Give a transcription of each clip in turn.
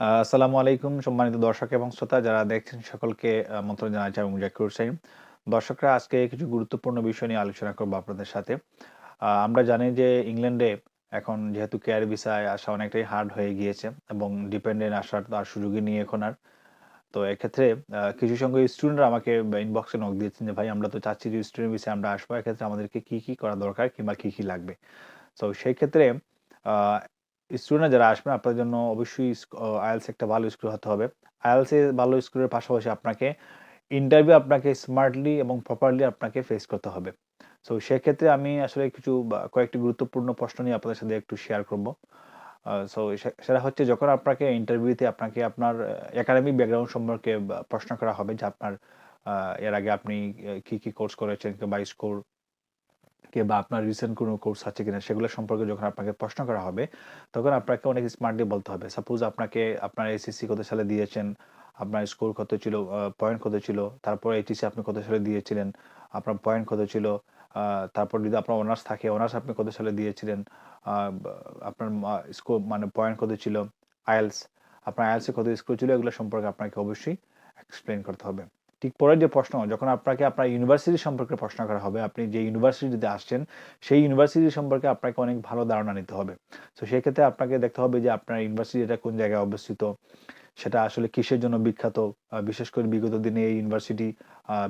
আসসালামু আলাইকুম সম্মানিত দর্শক এবং শ্রোতা যারা দেখছেন সকলকে আমন্ত্রণ জানাচ্ছি আমি জাকির হোসেন। দর্শকরা, আজকে কিছু গুরুত্বপূর্ণ বিষয় নিয়ে আলোচনা করব আপনাদের সাথে। আমরা জানি যে ইংল্যান্ডে এখন যেহেতু কেয়ার ভিসায় আসা অনেকটাই হার্ড হয়ে গিয়েছে এবং ডিপেন্ডেন্ট আসার তো আর সুযোগই নিয়ে এখন আর। তো এক্ষেত্রে কিছু সংখ্যক স্টুডেন্টরা আমাকে ইনবক্সে নক দিয়েছেন যে, ভাই, আমরা তো চাচ্ছি যে স্টুডেন্ট ভিসায় আমরা আসব। এক্ষেত্রে আমাদেরকে কী কী করা দরকার কিংবা কী কী লাগবে? তো সেই ক্ষেত্রে আ স্টুডেন্টরা যারা আসবেন আপনাদের জন্য অবশ্যই IELTS একটা ভালো স্কোর হতে হবে। এ ভালো স্কোরের পাশাপাশি আপনাকে ইন্টারভিউ আপনাকে স্মার্টলি এবং প্রপারলি আপনাকে ফেস করতে হবে। সো সেক্ষেত্রে আমি আসলে কিছু কয়েকটি গুরুত্বপূর্ণ প্রশ্ন নিয়ে আপনাদের সাথে একটু শেয়ার করব। সো সেটা হচ্ছে যখন আপনাকে ইন্টারভিউতে আপনাকে আপনার একাডেমিক ব্যাকগ্রাউন্ড সম্পর্কে প্রশ্ন করা হবে যে আপনার এর আগে আপনি কি, কি কোর্স করেছেন কিংবা স্কোর কিংবা আপনার রিসেন্ট কোনো কোর্স আছে কিনা সেগুলো সম্পর্কে যখন আপনাকে প্রশ্ন করা হবে, তখন আপনাকে অনেক স্মার্টলি বলতে হবে। সাপোজ আপনাকে আপনার এসএসসি কত সালে দিয়েছেন, আপনার স্কোর কত ছিল, পয়েন্ট কত ছিল, তারপর এইচএসসি আপনি কত সালে দিয়েছিলেন, আপনার পয়েন্ট কত ছিল, তারপর যদি আপনার অনার্স থাকে, অনার্স আপনি কত সালে দিয়েছিলেন, আপনার স্কোর মানে পয়েন্ট কত ছিল, IELTS আপনার এ কত স্কোর ছিল এগুলো সম্পর্কে আপনাকে অবশ্যই এক্সপ্লেন করতে হবে। ঠিক পরের যে প্রশ্ন যখন আপনাকে আপনার ইউনিভার্সিটি সম্পর্কে প্রশ্ন করা হবে, আপনি যে ইউনিভার্সিটিতে আসছেন, সেই ইউনিভার্সিটি সম্পর্কে আপনাকে অনেক ভালো ধারণা নিতে হবে। সো সেক্ষেত্রে আপনাকে দেখতে হবে যে আপনার ইউনিভার্সিটিটা কোন জায়গায় অবস্থিত, সেটা আসলে কিসের জন্য বিখ্যাত, বিশেষ করে বিগত দিনে এই ইউনিভার্সিটি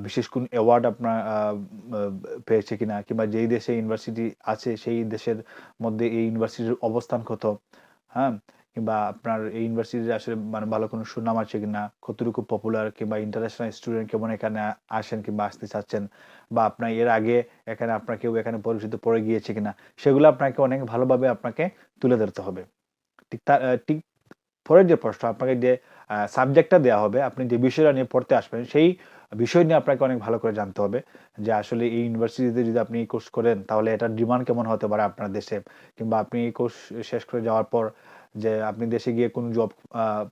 বিশেষ কোন অ্যাওয়ার্ড আপনার পেয়েছে কিনা কিংবা যেই দেশে ইউনিভার্সিটি আছে সেই দেশের মধ্যে এই ইউনিভার্সিটির অবস্থান কত, হ্যাঁ? কিংবা আপনার এই ইউনিভার্সিটির আসলে মানে ভালো কোনো সুনাম আছে কিনা, কতটুকু পপুলার কিংবা ইন্টারন্যাশনাল স্টুডেন্ট কেমন এখানে আসেন কিংবা আসতে চাচ্ছেন বা আপনার এর আগে এখানে আপনার কেউ এখানে পরিচিত পড়ে গিয়েছে কিনা, সেগুলো আপনাকে অনেক ভালোভাবে আপনাকে তুলে ধরতে হবে। ঠিক তা ঠিক পরের যে প্রশ্ন আপনাকে যে সাবজেক্টটা দেওয়া হবে, আপনি যে বিষয়টা নিয়ে পড়তে আসবেন, সেই বিষয় নিয়ে আপনাকে অনেক ভালো করে জানতে হবে। যে আসলে এই ইউনিভার্সিটিতে যদি আপনি কোর্স করেন, তাহলে এটার ডিমান্ড কেমন হতে পারে আপনার দেশে? কিংবা আপনি কোর্স শেষ করে যাওয়ার পর যে আপনি দেশে গিয়ে কোনো জব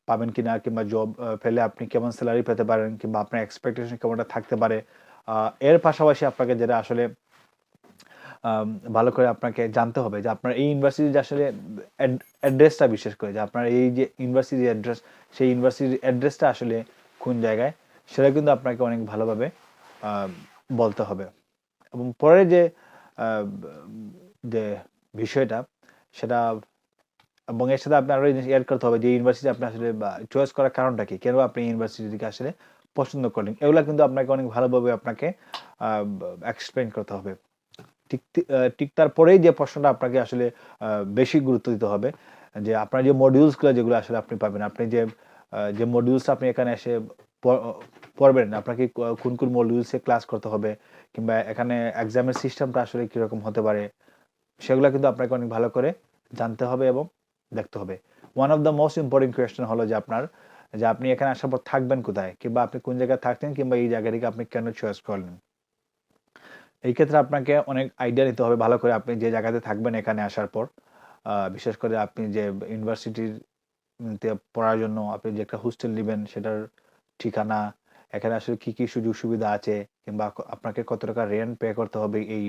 পাবেন কিনা কিংবা জব পেলে আপনি কেমন স্যালারি পেতে পারেন কিংবা আপনার এক্সপেকটেশন কেমনটা থাকতে পারে। এর পাশাপাশি আপনাকে যেটা আসলে ভালো করে আপনাকে জানতে হবে যে আপনার এই ইউনিভার্সিটির আসলে অ্যাড্রেসটা বিশেষ করে যে আপনার এই যে ইউনিভার্সিটির অ্যাড্রেস, সেই ইউনিভার্সিটির অ্যাড্রেসটা আসলে কোন জায়গায়, সেটা কিন্তু আপনাকে অনেক ভালোভাবে বলতে হবে। এবং পরে যে যে বিষয়টা সেটা এবং এর সাথে আপনার আরও জিনিস এড করতে হবে যে ইউনিভার্সিটি আপনি আসলে চয়েস করার কারণটা কি? কেন আপনি ইউনিভার্সিটিকে আসলে পছন্দ করলেন? এগুলো কিন্তু আপনাকে অনেক ভালোভাবে আপনাকে আ এক্সপ্লেইন করতে হবে। ঠিক ঠিক তারপরেই যে প্রশ্নটা আপনাকে আসলে বেশি গুরুত্ব দিতে হবে যে আপনার যে মডিউলসগুলো যেগুলো আসলে আপনি পাবেন, আপনি যে যে মডিউলসটা আপনি এখানে এসে পড়বেন, আপনাকে কোন, কোন মডিউলসে ক্লাস করতে হবে কিংবা এখানে এক্সামের সিস্টেমটা আসলে কীরকম হতে পারে, সেগুলো কিন্তু আপনাকে অনেক ভালো করে জানতে হবে এবং দেখতে হবে। One of the most important question হলো যে আপনার যে আপনি এখানে আসার পর থাকবেন কোথায়? কিংবা আপনি কোন জায়গায় থাকতেন কিংবা এই জায়গাটিকে আপনি কেন চয়েস করলেন? এই ক্ষেত্রে আপনাকে অনেক আইডিয়া নিতে হবে ভালো করে আপনি যে জায়গাতে থাকবেন এখানে আসার পর। বিশেষ করে আপনি যে ইউনিভার্সিটির পড়ার জন্য আপনি যে একটা হোস্টেল নেবেন সেটার ঠিকানা, এখানে আসলে কি, কি সুযোগ সুবিধা আছে কিংবা আপনাকে কত টাকা রেন্ট পে করতে হবে এই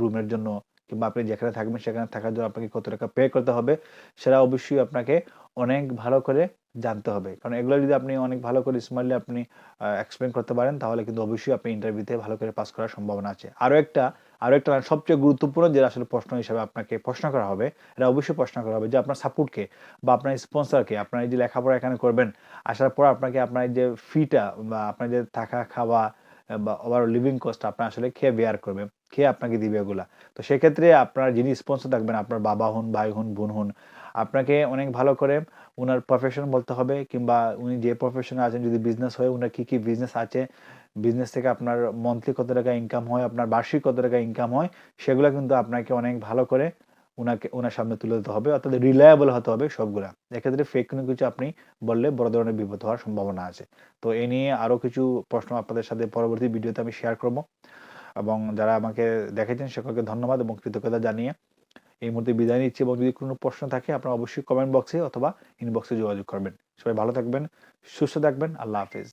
রুমের জন্য কিংবা আপনি যেখানে থাকবেন সেখানে থাকার জন্য আপনাকে কত টাকা পে করতে হবে, সেটা অবশ্যই আপনাকে অনেক ভালো করে জানতে হবে। কারণ এগুলো যদি আপনি অনেক ভালো করে স্মার্টলি আপনি এক্সপ্লেন করতে পারেন, তাহলে কিন্তু অবশ্যই আপনি ইন্টারভিউতে ভালো করে পাস করার সম্ভাবনা আছে। আরও একটা আরও একটা সবচেয়ে গুরুত্বপূর্ণ যেটা আসলে প্রশ্ন হিসাবে আপনাকে প্রশ্ন করা হবে, এটা অবশ্যই প্রশ্ন করা হবে যে আপনার সাপোর্টকে বা আপনার স্পন্সর কে? আপনার এই যে লেখাপড়া এখানে করবেন, আসার পর আপনাকে আপনার যে ফি-টা বা আপনার যে থাকা, খাওয়া বা ওভারঅল লিভিং কস্ট আপনার আসলে খেয়ে বেয়ার করবে? কে আপনাকে দিবে এগুলা? তো সেক্ষেত্রে আপনার যিনি স্পন্সর থাকবেন, আপনার বাবা হন, ভাই হন, বোন হন, আপনাকে অনেক ভালো করে ওনার প্রফেশন বলতে হবে কিংবা উনি যে প্রফেশনে আছেন যদি বিজনেস হয়, উনার কি, কি বিজনেস আছে, বিজনেস থেকে আপনার মন্থলি কত টাকা ইনকাম হয়, আপনার বার্ষিক কত টাকা ইনকাম হয়, সেগুলা কিন্তু আপনাকে অনেক ভালো করে ওনাকে ওনার সামনে তুলে দিতে হবে। অর্থাৎ রিলায়েবল হতে হবে সবগুলা। এক্ষেত্রে ফেক কোনো কিছু আপনি বললে বড় ধরনের বিপদ হওয়ার সম্ভাবনা আছে। তো এ নিয়ে আরও কিছু প্রশ্ন আপনাদের সাথে পরবর্তী ভিডিওতে আমি শেয়ার করব। এবং যারা আমাকে দেখেছেন সকলকে ধন্যবাদ এবং কৃতজ্ঞতা জানিয়ে এই মুহূর্তে বিদায় নিচ্ছি এবং যদি কোনো প্রশ্ন থাকে আপনারা অবশ্যই কমেন্ট বক্সে অথবা ইনবক্সে যোগাযোগ করবেন। সবাই ভালো থাকবেন, সুস্থ থাকবেন। আল্লাহ হাফেজ।